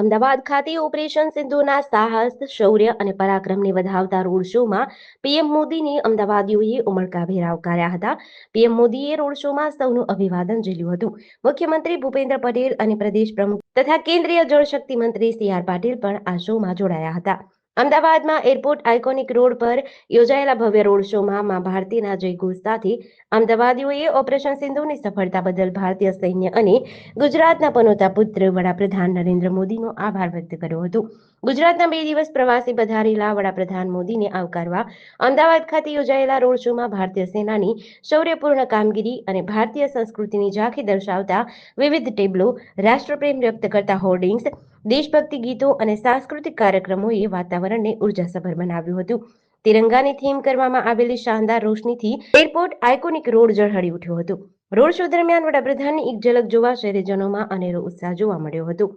અમદાવાદ ખાતે ઓપરેશન સિંધુના સાહસ, શૌર્ય અને પરાક્રમને વધાવતા રોડ શોમાં પીએમ મોદીને અમદાવાદીઓએ ઉમળકાભેર આવકાર્યા હતા. પીએમ મોદીએ રોડ શોમાં સૌનું અભિવાદન ઝીલ્યું હતું. મુખ્યમંત્રી ભૂપેન્દ્ર પટેલ અને પ્રદેશ પ્રમુખ તથા કેન્દ્રીય જળશક્તિ મંત્રી સી આર પાટીલ પણ આ શોમાં જોડાયા હતા. અમદાવાદમાં એરપોર્ટ આઇકોનિક રોડ પર યોજાયેલા ભવ્ય રોડ શોમાં મા ભારતીના જય સાથે અમદાવાદીઓએ ઓપરેશન સિંધુની સફળતા બદલ ભારતીય સૈન્ય અને ગુજરાતના પનોતા પુત્ર વડાપ્રધાન નરેન્દ્ર મોદીનો આભાર વ્યક્ત કર્યો હતો. ગુજરાતના બે દિવસ પ્રવાસે પધારેલા વડાપ્રધાન મોદીને આવકારવા અમદાવાદ ખાતે યોજાયેલા રોડ શોમાં ભારતીય સેનાની શૌર્યપૂર્ણ કામગીરી અને ભારતીય સંસ્કૃતિની ઝાંખી દર્શાવતા વિવિધ ટેબલો રાષ્ટ્રપ્રેમ વ્યક્ત કરતા હોર્ડિંગ્સ, દેશભક્તિ ગીતો અને સાંસ્કૃતિક કાર્યક્રમોએ વાતાવરણને ઉર્જાસભર બનાવ્યું હતું. તિરંગાની થીમ કરવામાં આવેલી શાનદાર રોશનીથી એરપોર્ટ આઇકોનિક રોડ ઝળહળી ઉઠ્યો હતો. રોડ શો દરમિયાન વડાપ્રધાનની એક ઝલક જોવા શહેરીજનોમાં અનેરો ઉત્સાહ જોવા મળ્યો હતો.